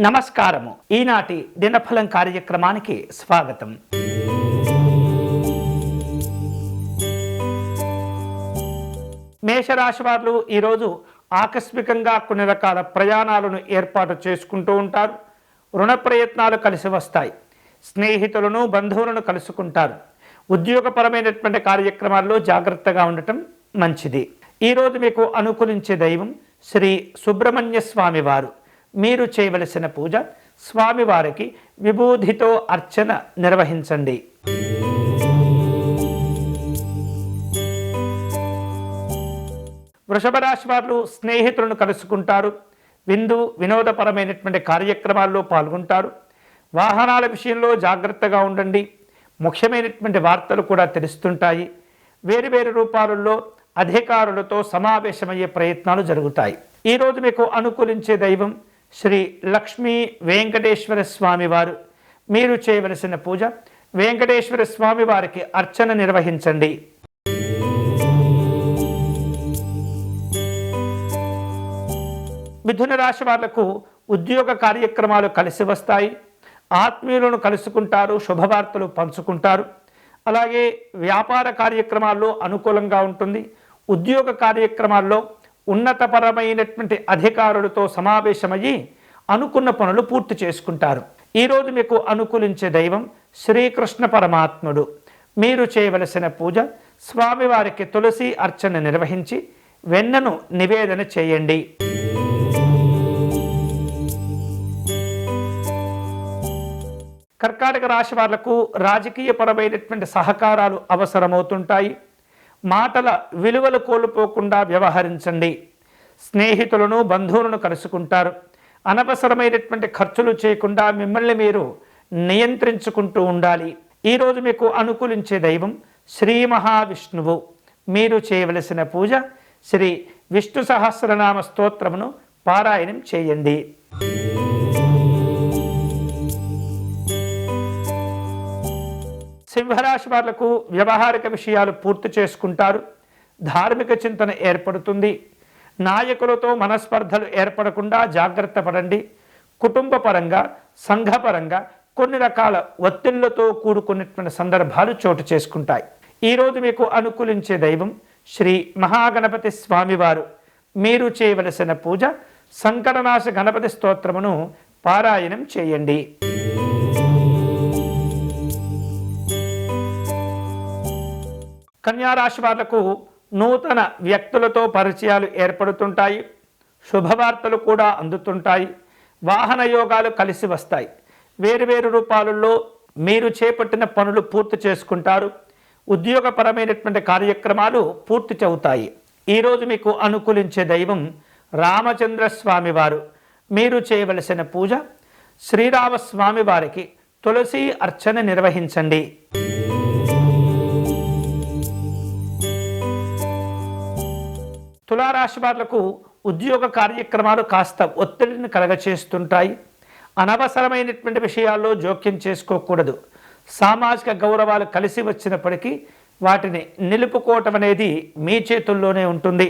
నమస్కారము. ఈనాటి దినఫలం కార్యక్రమానికి స్వాగతం. మేషరాశి వారు ఈరోజు ఆకస్మికంగా కొన్ని రకాల ప్రయాణాలను ఏర్పాటు చేసుకుంటూ ఉంటారు. రుణ ప్రయత్నాలు కలిసి వస్తాయి. స్నేహితులను బంధువులను కలుసుకుంటారు. ఉద్యోగపరమైనటువంటి కార్యక్రమాల్లో జాగ్రత్తగా ఉండటం మంచిది. ఈరోజు మీకు అనుకూలించే దైవం శ్రీ సుబ్రహ్మణ్య స్వామి వారు. మీరు చేయవలసిన పూజ స్వామివారికి విభూధితో అర్చన నిర్వహించండి. వృషభ రాశి వారు స్నేహితులను కలుసుకుంటారు. విందు వినోదపరమైనటువంటి కార్యక్రమాల్లో పాల్గొంటారు. వాహనాల విషయంలో జాగ్రత్తగా ఉండండి. ముఖ్యమైనటువంటి వార్తలు కూడా తెలుస్తుంటాయి. వేరు వేరు రూపాలలో అధికారులతో సమావేశమయ్యే ప్రయత్నాలు జరుగుతాయి. ఈరోజు మీకు అనుకూలించే దైవం శ్రీ లక్ష్మీ వెంకటేశ్వర స్వామి వారు. మీరు చేయవలసిన పూజ వెంకటేశ్వర స్వామి వారికి అర్చన నిర్వహించండి. మిథున రాశి వాళ్ళకు ఉద్యోగ కార్యక్రమాలు కలిసి వస్తాయి. ఆత్మీయులను కలుసుకుంటారు శుభవార్తలు పంచుకుంటారు. అలాగే వ్యాపార కార్యక్రమాల్లో అనుకూలంగా ఉంటుంది. ఉద్యోగ కార్యక్రమాల్లో ఉన్నతపరమైనటువంటి అధికారులతో సమావేశమయ్యి అనుకున్న పనులు పూర్తి చేసుకుంటారు. ఈరోజు మీకు అనుకూలించే దైవం శ్రీకృష్ణ పరమాత్ముడు. మీరు చేయవలసిన పూజ స్వామివారికి తులసి అర్చన నిర్వహించి వెన్నను నివేదన చేయండి. కర్కాటక రాశి వాళ్ళకు రాజకీయపరమైనటువంటి సహకారాలు అవసరమవుతుంటాయి. మాటల విలువలు కోల్పోకుండా వ్యవహరించండి. స్నేహితులను బంధువులను కలుసుకుంటారు. అనవసరమైనటువంటి ఖర్చులు చేయకుండా మిమ్మల్ని మీరు నియంత్రించుకుంటూ ఉండాలి. ఈరోజు మీకు అనుకూలించే దైవం శ్రీ మహావిష్ణువు. మీరు చేయవలసిన పూజ శ్రీ విష్ణు సహస్రనామ స్తోత్రమును పారాయణం చేయండి. సింహరాశి వాళ్ళకు వ్యవహారిక విషయాలు పూర్తి చేసుకుంటారు. ధార్మిక చింతన ఏర్పడుతుంది. నాయకులతో మనస్పర్ధలు ఏర్పడకుండా జాగ్రత్త పడండి. కుటుంబపరంగా సంఘపరంగా కొన్ని రకాల ఒత్తిళ్ళతో కూడుకున్నటువంటి సందర్భాలు చోటు చేసుకుంటాయి. ఈరోజు మీకు అనుకూలించే దైవం శ్రీ మహాగణపతి స్వామివారు. మీరు చేయవలసిన పూజ సంకటనాశ గణపతి స్తోత్రమును పారాయణం చేయండి. కన్యారాశి వాళ్ళకు నూతన వ్యక్తులతో పరిచయాలు ఏర్పడుతుంటాయి. శుభవార్తలు కూడా అందుతుంటాయి. వాహన యోగాలు కలిసి వస్తాయి. వేరువేరు రూపాలలో మీరు చేపట్టిన పనులు పూర్తి చేసుకుంటారు. ఉద్యోగపరమైనటువంటి కార్యక్రమాలు పూర్తి చెబుతాయి ఈరోజు మీకు అనుకూలించే దైవం రామచంద్రస్వామి వారు మీరు చేయవలసిన పూజ శ్రీరామస్వామి వారికి తులసి అర్చన నిర్వహించండి. తులారాశి వాళ్ళకు ఉద్యోగ కార్యక్రమాలు కాస్త ఒత్తిడిని కలగచేస్తుంటాయి. అనవసరమైనటువంటి విషయాల్లో జోక్యం చేసుకోకూడదు. సామాజిక గౌరవాలు కలిసి వచ్చినప్పటికీ వాటిని నిలుపుకోవటం అనేది మీ చేతుల్లోనే ఉంటుంది.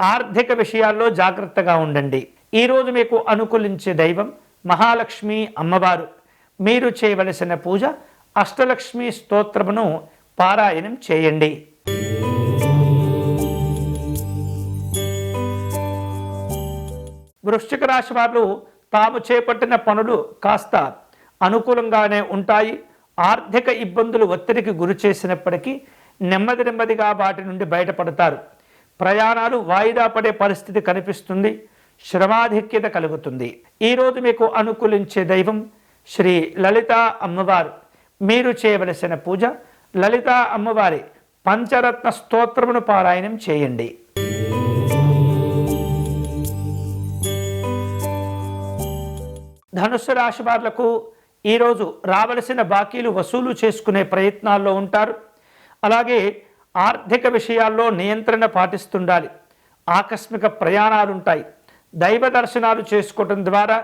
ఆర్థిక విషయాల్లో జాగ్రత్తగా ఉండండి. ఈరోజు మీకు అనుకూలించే దైవం మహాలక్ష్మి అమ్మవారు. మీరు చేయవలసిన పూజ అష్టలక్ష్మి స్తోత్రమును పారాయణం చేయండి. వృశ్చిక రాశి వారు తాము చేపట్టిన పనులు కాస్త అనుకూలంగానే ఉంటాయి. ఆర్థిక ఇబ్బందులు ఒత్తిడికి గురి చేసినప్పటికీ నెమ్మది నెమ్మదిగా వాటి నుండి బయటపడతారు. ప్రయాణాలు వాయిదా పడే పరిస్థితి కనిపిస్తుంది. శ్రమాధిక్యత కలుగుతుంది. ఈరోజు మీకు అనుకూలించే దైవం శ్రీ లలిత అమ్మవారు. మీరు చేయవలసిన పూజ లలిత అమ్మవారి పంచరత్న స్తోత్రమును పారాయణం చేయండి. ధనుస్సు రాశి వాళ్ళకు ఈరోజు రావలసిన బాకీలు వసూలు చేసుకునే ప్రయత్నాల్లో ఉంటారు. అలాగే ఆర్థిక విషయాల్లో నియంత్రణ పాటిస్తుండాలి. ఆకస్మిక ప్రయాణాలు ఉంటాయి దైవ దర్శనాలు చేసుకోవటం ద్వారా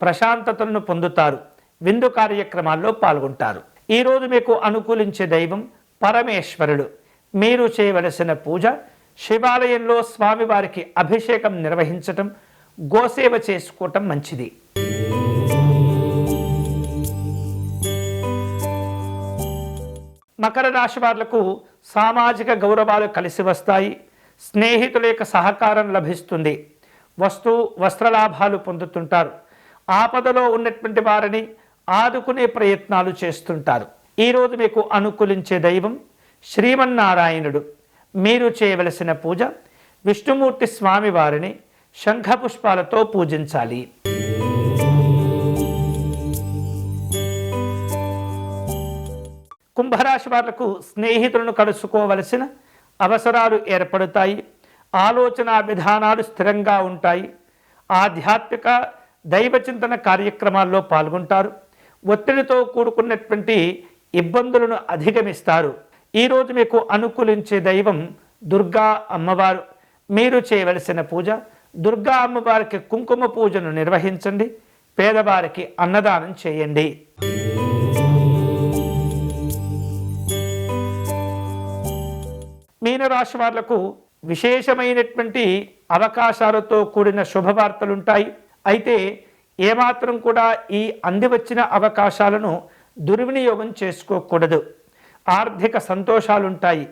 ప్రశాంతతను పొందుతారు. విందు కార్యక్రమాల్లో పాల్గొంటారు. ఈరోజు మీకు అనుకూలించే దైవం పరమేశ్వరుడు. మీరు చేయవలసిన పూజ శివాలయంలో స్వామివారికి అభిషేకం నిర్వహించటం గోసేవ చేసుకోవటం మంచిది. మకర రాశి వాళ్ళకు సామాజిక గౌరవాలు కలిసి వస్తాయి. స్నేహితుల యొక్క సహకారం లభిస్తుంది. వస్తు వస్త్రలాభాలు పొందుతుంటారు. ఆపదలో ఉన్నటువంటి వారిని ఆదుకునే ప్రయత్నాలు చేస్తుంటారు. ఈరోజు మీకు అనుకూలించే దైవం శ్రీమన్నారాయణుడు. మీరు చేయవలసిన పూజ విష్ణుమూర్తి స్వామి వారిని శంఖపుష్పాలతో పూజించాలి. కుంభరాశి వాళ్ళకు స్నేహితులను కలుసుకోవలసిన అవసరాలు ఏర్పడతాయి. ఆలోచన విధానాలు స్థిరంగా ఉంటాయి. ఆధ్యాత్మిక దైవచింతన కార్యక్రమాల్లో పాల్గొంటారు. ఒత్తిడితో కూడుకున్నటువంటి ఇబ్బందులను అధిగమిస్తారు. ఈరోజు మీకు అనుకూలించే దైవం దుర్గా అమ్మవారు. మీరు చేయవలసిన పూజ దుర్గా అమ్మవారికి కుంకుమ పూజను నిర్వహించండి. పేదవారికి అన్నదానం చేయండి. మీనరాశి వాళ్ళకు విశేషమైనటువంటి అవకాశాలతో కూడిన శుభవార్తలుంటాయి. అయితే ఏమాత్రం కూడా ఈ అందివచ్చిన అవకాశాలను దుర్వినియోగం చేసుకోకూడదు. ఆర్థిక సంతోషాలుంటాయి.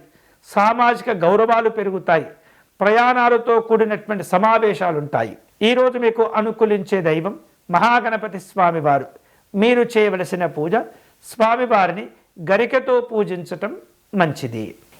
సామాజిక గౌరవాలు పెరుగుతాయి. ప్రయాణాలతో కూడినటువంటి సమావేశాలుంటాయి. ఈరోజు మీకు అనుకూలించే దైవం మహాగణపతి స్వామివారు. మీరు చేయవలసిన పూజ స్వామివారిని గరికతో పూజించటం మంచిది.